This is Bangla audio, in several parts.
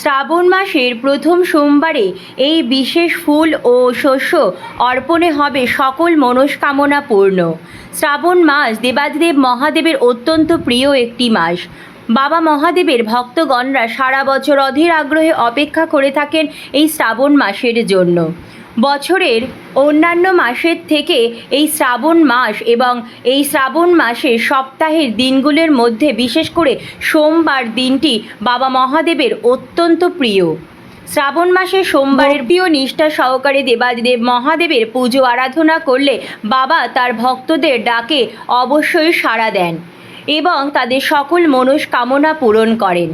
শ্রাবণ মাসের প্রথম সোমবারে এই বিশেষ ফুল ও শস্য অর্পণে হবে সকল মনস্কামনা পূর্ণ। শ্রাবণ মাস দেবাদিদেব মহাদেবের অত্যন্ত প্রিয় একটি মাস। বাবা মহাদেবের ভক্তগণরা সারা বছর অধীর আগ্রহে অপেক্ষা করে থাকেন এই শ্রাবণ মাসের জন্য। বছরের অন্যান্য মাসের থেকে এই শ্রাবণ মাস এবং এই শ্রাবণ মাসের সপ্তাহের দিনগুলোর মধ্যে বিশেষ করে সোমবার দিনটি বাবা মহাদেবের অত্যন্ত প্রিয়। শ্রাবণ মাসে সোমবারের প্রিয় নিষ্ঠা সহকারে দেবাদিদেব মহাদেবের পুজো আরাধনা করলে বাবা তার ভক্তদের ডাকে অবশ্যই সাড়া দেন এবং তাদের সকল মনস্কামনা পূরণ করেন।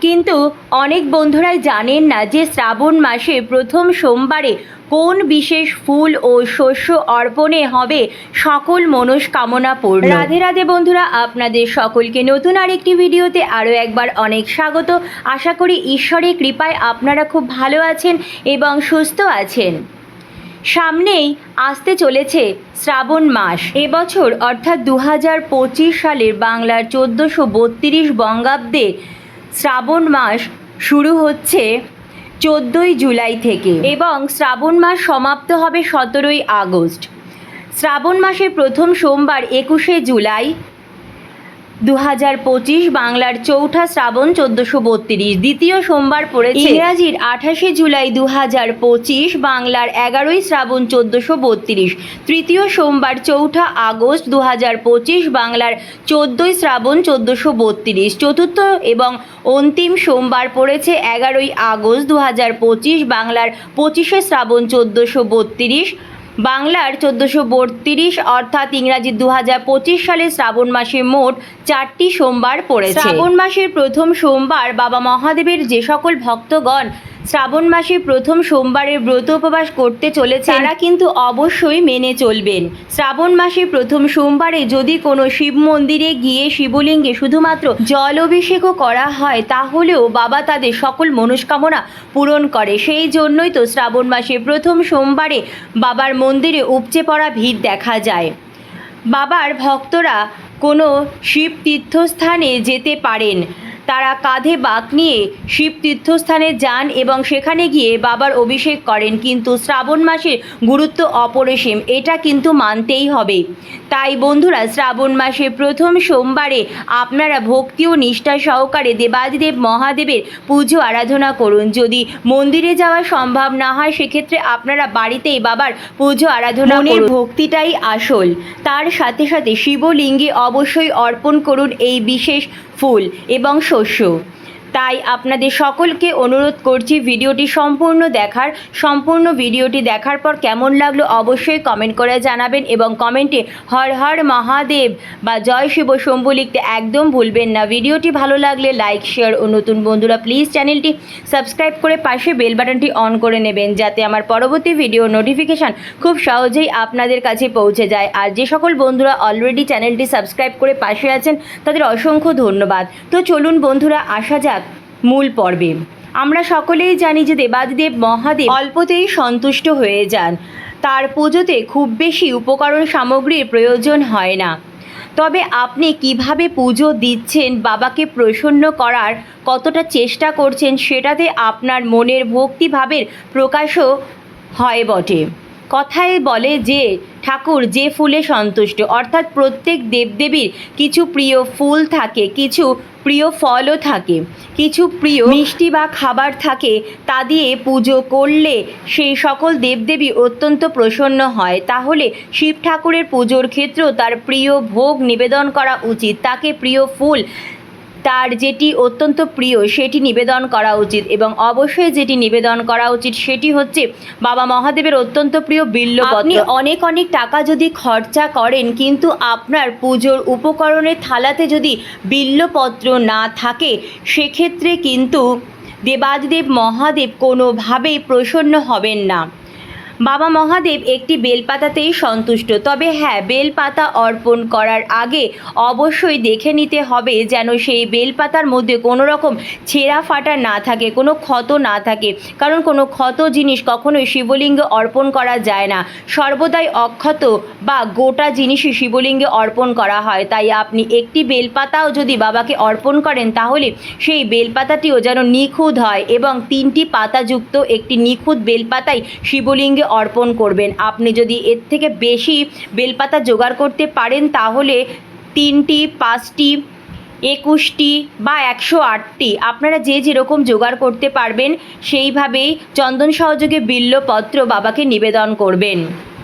কিন্তু অনেক বন্ধুরাই জানেন না যে শ্রাবণ মাসে প্রথম সোমবারে কোন বিশেষ ফুল ও শস্য অর্পণে হবে সকল মনস্কামনা পূর্ণ। রাধে রাধে বন্ধুরা, আপনাদের সকলকে নতুন আরেকটি ভিডিওতে আরও একবার অনেক স্বাগত। আশা করি ঈশ্বরের কৃপায় আপনারা খুব ভালো আছেন এবং সুস্থ আছেন। সামনেই আসতে চলেছে শ্রাবণ মাস। এবছর অর্থাৎ দু হাজার পঁচিশ সালের বাংলার চোদ্দোশো বত্রিশ বঙ্গাব্দে শ্রাবণ মাস শুরু হচ্ছে চোদ্দোই জুলাই থেকে এবং শ্রাবণ মাস সমাপ্ত হবে সতেরোই আগস্ট। শ্রাবণ মাসের প্রথম সোমবার একুশে জুলাই দু হাজার পঁচিশ বাংলার চৌঠা শ্রাবণ চোদ্দোশো বত্রিশ। দ্বিতীয় সোমবার পড়েছে ইংরাজির আঠাশে জুলাই দু হাজার পঁচিশ বাংলার এগারোই শ্রাবণ চোদ্দোশো বত্রিশ। তৃতীয় সোমবার চৌঠা আগস্ট দু হাজার পঁচিশ বাংলার চোদ্দোই শ্রাবণ চোদ্দোশো বত্রিশ। চতুর্থ এবং অন্তিম সোমবার পড়েছে এগারোই আগস্ট দু হাজার পঁচিশ বাংলার পঁচিশে শ্রাবণ চোদ্দোশো বত্রিশ। বাংলার চোদ্দোশো বত্রিশ অর্থাৎ ইংরাজি দু হাজার পঁচিশ সালে শ্রাবণ মাসে মোট চারটি সোমবার পড়েছে। শ্রাবণ মাসের প্রথম সোমবার বাবা মহাদেবের যে সকল ভক্তগণ শ্রাবণ মাসের প্রথম সোমবারের ব্রত উপবাস করতে চলেছে তারা কিন্তু অবশ্যই মেনে চলবেন। শ্রাবণ মাসের প্রথম সোমবারে যদি কোনো শিব মন্দিরে গিয়ে শিবলিঙ্গে শুধুমাত্র জল অভিষেকও করা হয় তাহলেও বাবা তাদের সকল মনস্কামনা পূরণ করে। সেই জন্যই তো শ্রাবণ মাসের প্রথম সোমবারে বাবার মন্দিরে উপচে পড়া ভিড় দেখা যায়। বাবার ভক্তরা কোনো শিব তীর্থস্থানে যেতে পারেন। তারা কাঁধে বাঁক নিয়ে শিব তীর্থস্থানে যান এবং সেখানে গিয়ে বাবার অভিষেক করেন। কিন্তু শ্রাবণ মাসের গুরুত্ব অপরিসীম এটা কিন্তু মানতেই হবে। তাই বন্ধুরা শ্রাবণ মাসের প্রথম সোমবারে আপনারা ভক্তি ও নিষ্ঠা সহকারে দেবাদিদেব মহাদেবের পুজো আরাধনা করুন। যদি মন্দিরে যাওয়া সম্ভব না হয় সেক্ষেত্রে আপনারা বাড়িতেই বাবার পুজো আরাধনা মনের ভক্তিটাই আসল। তার সাথে সাথে শিবলিঙ্গে অবশ্যই অর্পণ করুন এই বিশেষ ফুল এবং শস্য। তাই আপনাদের সকলকে অনুরোধ করছি ভিডিওটি সম্পূর্ণ দেখার, সম্পূর্ণ ভিডিওটি দেখার পর কেমন লাগল অবশ্যই কমেন্ট করে জানাবেন এবং কমেন্টে হর হর মহাদেব বা জয় শিব শম্ভু লিখতে একদম ভুলবেন না। ভিডিওটি ভালো লাগলে লাইক শেয়ার ও নতুন বন্ধুরা প্লিজ চ্যানেলটি সাবস্ক্রাইব করে পাশে বেল বাটনটি অন করে নেবেন যাতে আমার পরবর্তী ভিডিও নোটিফিকেশান খুব সহজেই আপনাদের কাছে পৌঁছে যায়। আর যে সকল বন্ধুরা অলরেডি চ্যানেলটি সাবস্ক্রাইব করে পাশে আছেন, তাদের অসংখ্য ধন্যবাদ। তো চলুন বন্ধুরা, আসা যাক মূল পর্বে। আমরা সকলেই জানি যে দেবাদিদেব মহাদেব অল্পতেই সন্তুষ্ট হয়ে যান। তার পুজোতে খুব বেশি উপকরণ সামগ্রীর প্রয়োজন হয় না। তবে আপনি কীভাবে পুজো দিচ্ছেন, বাবাকে প্রসন্ন করার কতটা চেষ্টা করছেন, সেটাতে আপনার মনের ভক্তিভাবের প্রকাশও হয় বটে। কথায় বলে যে ঠাকুর, যে ফুলে সন্তুষ্ট। অর্থাৎ প্রত্যেক দেবদেবীর কিছু প্রিয় ফুল থাকে, কিছু প্রিয় ফলও থাকে, কিছু প্রিয় মিষ্টি বা খাবার থাকে, তা দিয়ে পুজো করলে সেই সকল দেবদেবী অত্যন্ত প্রসন্ন হয়। তাহলে শিব ঠাকুরের পুজোর ক্ষেত্রেও তার প্রিয় ভোগ নিবেদন করা উচিত। তাকে প্রিয় ফুল তার যেটি অত্যন্ত প্রিয়, সেটি নিবেদন করা উচিত এবং অবশ্যই যেটি নিবেদন করা উচিত সেটি হচ্ছে বাবা মহাদেবের অত্যন্ত প্রিয় বিল্লপত্র। আপনি অনেক অনেক টাকা যদি খরচা করেন, কিন্তু আপনার পুজোর উপকরণের থালাতে যদি বিল্লপত্র না থাকে, সেক্ষেত্রে কিন্তু দেবাদিদেব মহাদেব কোনোভাবেই প্রসন্ন হবেন না। বাবা মহাদেব একটি বেলপাতাতেই সন্তুষ্ট। তবে হ্যাঁ বেলপাতা অর্পণ করার আগে অবশ্যই দেখে নিতে হবে যেন সেই বেলপাতার মধ্যে কোনো রকম ছেঁড়া ফাটা না থাকে, কোনো ক্ষত না থাকে। কারণ কোনো ক্ষত জিনিস কখনোই শিবলিঙ্গে অর্পণ করা যায় না। সর্বদাই অক্ষত বা গোটা জিনিসই শিবলিঙ্গে অর্পণ করা হয়। তাই আপনি একটি বেলপাতাও যদি বাবাকে অর্পণ করেন, তাহলে সেই বেলপাতাটিও যেন নিখুঁত হয় এবং তিনটি পাতাযুক্ত একটি নিখুঁত বেলপাতাই শিবলিঙ্গে অর্পণ করবেন। আপনি যদি এর থেকে বেশি বেলপাতা জোগাড় করতে পারেন, তাহলে তিনটি, পাঁচটি, একুশটি বা একশো আটটি আপনারা যে যেরকম জোগাড় করতে পারবেন, সেইভাবেই চন্দন সহযোগে বিল্লপত্র বাবাকে নিবেদন করবেন।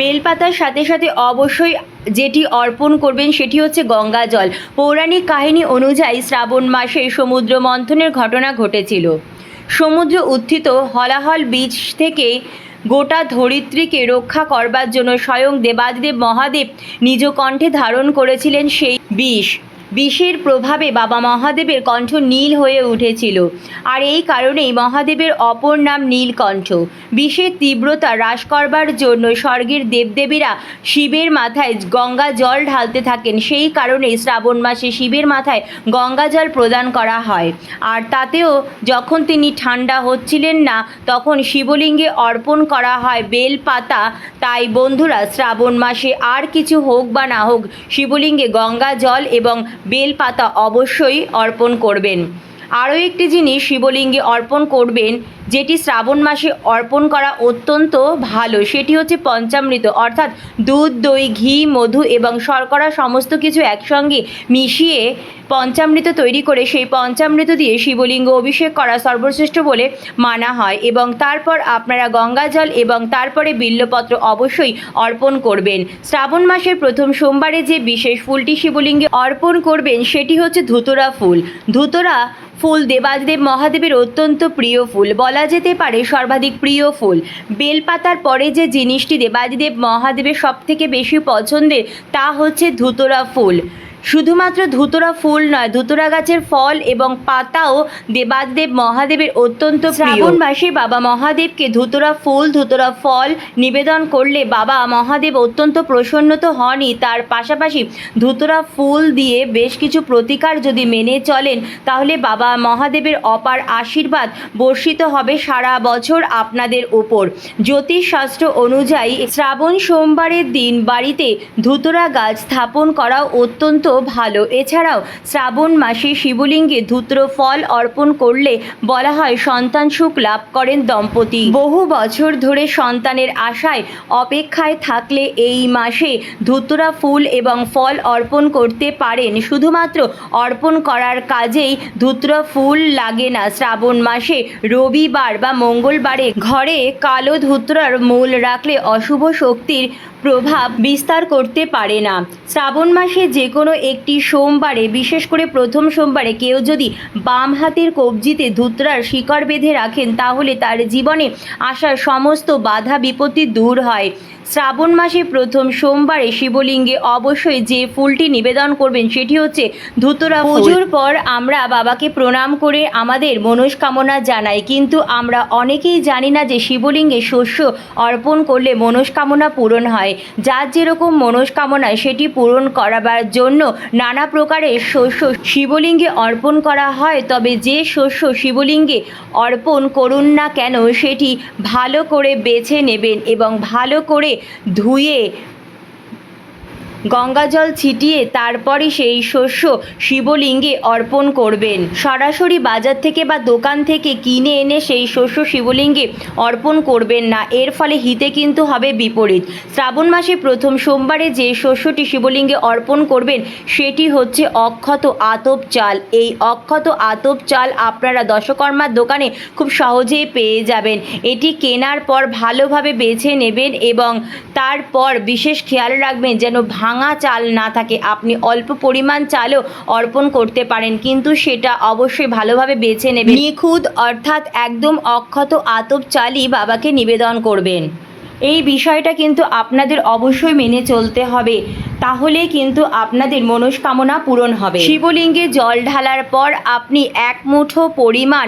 বেলপাতার সাথে সাথে অবশ্যই যেটি অর্পণ করবেন, সেটি হচ্ছে গঙ্গা জল। পৌরাণিক কাহিনী অনুযায়ী শ্রাবণ মাসে সমুদ্র মন্থনের ঘটনা ঘটেছিল। সমুদ্র উত্থিত হলাহল বীজ থেকে গোটা ধরিত্রীকে রক্ষা করবার জন্য স্বয়ং দেবাদিদেব মহাদেব নিজ কণ্ঠে ধারণ করেছিলেন সেই বিষ। বিষের প্রভাবে বাবা মহাদেবের কণ্ঠ নীল হয়ে উঠেছিল। আর এই কারণেই মহাদেবের অপর নাম নীলকণ্ঠ। বিষের তীব্রতা হ্রাস করবার জন্য স্বর্গের দেবদেবীরা শিবের মাথায় গঙ্গা জল ঢালতে থাকেন। সেই কারণেই শ্রাবণ মাসে শিবের মাথায় গঙ্গা জল প্রদান করা হয়। আর তাতেও যখন তিনি ঠান্ডা হচ্ছিলেন না, তখন শিবলিঙ্গে অর্পণ করা হয় বেল পাতা। তাই বন্ধুরা, শ্রাবণ মাসে আর কিছু হোক বা না হোক, শিবলিঙ্গে গঙ্গা জল এবং বেল পাতা অবশ্যই অর্পণ করবেন। আরও একটি জিনিস শিবলিঙ্গে অর্পণ করবেন যেটি শ্রাবণ মাসে অর্পণ করা অত্যন্ত ভালো। সেটি হচ্ছে পঞ্চামৃত। অর্থাৎ দুধ, দই, ঘি, মধু এবং শর্করা সমস্ত কিছু একসঙ্গে মিশিয়ে পঞ্চামৃত তৈরি করে সেই পঞ্চামৃত দিয়ে শিবলিঙ্গ অভিষেক করা সর্বশ্রেষ্ঠ বলে মানা হয় এবং তারপর আপনারা গঙ্গা জল এবং তারপরে বিল্লপত্র অবশ্যই অর্পণ করবেন। শ্রাবণ মাসের প্রথম সোমবারে যে বিশেষ ফুলটি শিবলিঙ্গে অর্পণ করবেন, সেটি হচ্ছে ধুতরা ফুল। ধুতরা ফুল দেবাদেব মহাদেবের অত্যন্ত প্রিয় ফুল। বলা যেতে পারে সর্বাধিক প্রিয় ফুল। বেলপাতার পরে যে জিনিসটি দেবাদিদেব মহাদেবের সবথেকে বেশি পছন্দের, তা হচ্ছে ধুতরা ফুল। শুধুমাত্র ধুতরা ফুল নয়, ধুতরা গাছের ফল এবং পাতাও দেবাদেব মহাদেবের অত্যন্ত শ্রাবণ মাসে বাবা মহাদেবকে ধুতরা ফুল, ধুতরা ফল নিবেদন করলে বাবা মহাদেব অত্যন্ত প্রসন্ন তো হনই। তার পাশাপাশি ধুতরা ফুল দিয়ে বেশ কিছু প্রতিকার যদি মেনে চলেন, তাহলে বাবা মহাদেবের অপার আশীর্বাদ বর্ষিত হবে সারা বছর আপনাদের উপর জ্যোতিষশাস্ত্র অনুযায়ী শ্রাবণ সোমবারের দিন বাড়িতে ধুতরা গাছ স্থাপন করাও অত্যন্ত ভালো। এছাড়াও শ্রাবণ মাসে শিবলিঙ্গে ধূত্র ফল অর্পণ করলে বলা হয় সন্তান সুখ লাভ করেন দম্পতি। বহু বছর ধরে সন্তানের আশায় অপেক্ষায় থাকলে এই মাসে ধুতরা ফুল এবং ফল অর্পণ করতে পারেন। শুধুমাত্র অর্পণ করার কাজেই ধুতরা ফুল লাগে না। শ্রাবণ মাসে রবিবার বা মঙ্গলবারে ঘরে কালো ধুতরার মূল রাখলে অশুভ শক্তির প্রভাব বিস্তার করতে পারে না। শ্রাবণ মাসে যে কোনো একটি সোমবারে, বিশেষ করে প্রথম সোমবারে কেউ যদি বাম হাতের কবজিতে ধুতরার শিকড় বেঁধে রাখেন, তাহলে তার জীবনে আসার সমস্ত বাধা বিপত্তি দূর হয়। শ্রাবণ মাসে প্রথম সোমবারে শিবলিঙ্গে অবশ্যই যে ফুলটি নিবেদন করবেন সেটি হচ্ছে ধুতরা পুজোর পর আমরা বাবাকে প্রণাম করে আমাদের মনস্কামনা জানাই। কিন্তু আমরা অনেকেই জানি না যে শিবলিঙ্গে শস্য অর্পণ করলে মনস্কামনা পূরণ হয়। যার যেরকম মনস্কামনা সেটি পূরণ করাবার জন্য নানা প্রকারের শস্য শিবলিঙ্গে অর্পণ করা হয়। তবে যে শস্য শিবলিঙ্গে অর্পণ করুন না কেন, সেটি ভালো করে বেছে নেবেন এবং ভালো করে धुए গঙ্গাজল ছিটিয়ে তারপরে সেই শস্য শিবলিঙ্গে অর্পণ করবেন। সরাসরি বাজার থেকে বা দোকান থেকে কিনে এনে সেই শস্য শিবলিঙ্গে অর্পণ করবেন না। এর ফলে হিতে কিন্তু হবে বিপরীত। শ্রাবণ মাসে প্রথম সোমবারে যে শস্যটি শিবলিঙ্গে অর্পণ করবেন, সেটি হচ্ছে অক্ষত আতপ চাল। এই অক্ষত আতপ চাল আপনারা দশকর্মার দোকানে খুব সহজেই পেয়ে যাবেন। এটি কেনার পর ভালোভাবে বেছে নেবেন এবং তারপর বিশেষ খেয়াল রাখবেন যেন ভাঙা চাল না থাকে। আপনি অল্প পরিমাণ চালও অর্পণ করতে পারেন, কিন্তু সেটা অবশ্যই ভালোভাবে বেছে নেবেন। নিখুঁত, অর্থাৎ একদম অক্ষত আতপ চালই বাবাকে নিবেদন করবেন। এই বিষয়টা কিন্তু আপনাদের অবশ্যই মেনে চলতে হবে। তাহলে কিন্তু আপনাদের মনস্কামনা পূরণ হবে। শিবলিঙ্গে জল ঢালার পর আপনি এক মুঠো পরিমাণ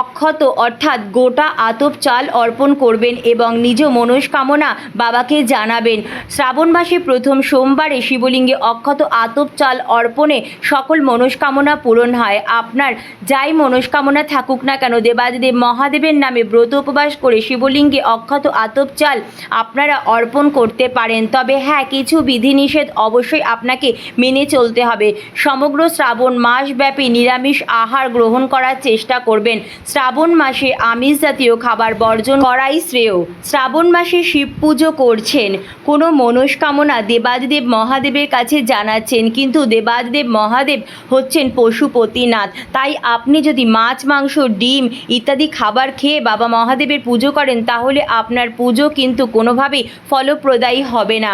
অক্ষত, অর্থাৎ গোটা আতপ চাল অর্পণ করবেন এবং নিজ মনস্কামনা বাবাকে জানাবেন। শ্রাবণ মাসে প্রথম সোমবারে শিবলিঙ্গে অক্ষত আতপ চাল অর্পণে সকল মনস্কামনা পূরণ হয়। আপনার যাই মনস্কামনা থাকুক না কেন, দেবাদিদেব মহাদেবের নামে ব্রত উপবাস করে শিবলিঙ্গে অক্ষত আতপ চাল আপনারা অর্পণ করতে পারেন। তবে হ্যাঁ কিছু বিধিনিষেধ অবশ্যই আপনাকে মেনে চলতে হবে। সমগ্র শ্রাবণ মাসব্যাপী নিরামিষ আহার গ্রহণ করার চেষ্টা করবেন। শ্রাবণ মাসে আমিষ জাতীয় খাবার বর্জন করাই শ্রেয়। শ্রাবণ মাসে শিব পুজো করছেন। কোনো মনস্কামনা দেবাদিদেব মহাদেবের কাছে জানাচ্ছেন, কিন্তু দেবাদিদেব মহাদেব হচ্ছেন পশুপতিনাথ। তাই আপনি যদি মাছ, মাংস, ডিম ইত্যাদি খাবার খেয়ে বাবা মহাদেবের পুজো করেন, তাহলে আপনার পুজো কিন্তু কোনোভাবেই ফলপ্রদায়ী হবে না।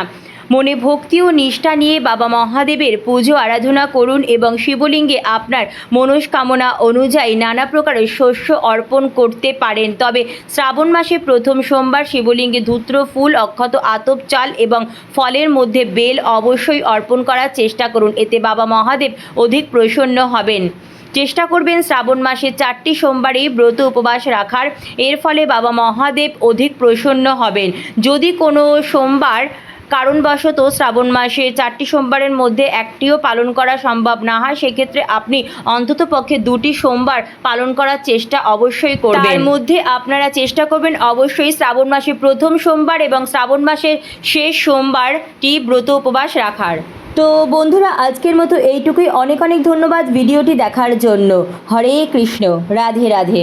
মনে ভক্তি ও নিষ্ঠা নিয়ে বাবা মহাদেবের পুজো, আরাধনা করুন এবং শিবলিঙ্গে আপনার মনস্কামনা অনুযায়ী নানা প্রকারের শস্য অর্পণ করতে পারেন। তবে শ্রাবণ মাসে প্রথম সোমবার শিবলিঙ্গে ধূত্র, ফুল, অক্ষত, আতপ, চাল এবং ফলের মধ্যে বেল অবশ্যই অর্পণ করার চেষ্টা করুন। এতে বাবা মহাদেব অধিক প্রসন্ন হবেন। চেষ্টা করবেন শ্রাবণ মাসে চারটি সোমবারেই ব্রত উপবাস রাখার। এর ফলে বাবা মহাদেব অধিক প্রসন্ন হবেন। যদি কোনো সোমবার কারণবশত শ্রাবণ মাসে চারটি সোমবারের মধ্যে একটিও পালন করা সম্ভব না হয় সেক্ষেত্রে আপনি অন্তত পক্ষে দুটি সোমবার পালন করার চেষ্টা অবশ্যই করবেন। তার মধ্যে আপনারা চেষ্টা করবেন অবশ্যই শ্রাবণ মাসে প্রথম সোমবার এবং শ্রাবণ মাসের শেষ সোমবারটি ব্রত উপবাস রাখার। তো বন্ধুরা আজকের মতো এইটুকুই। অনেক অনেক ধন্যবাদ ভিডিওটি দেখার জন্য। হরে কৃষ্ণ। রাধে রাধে।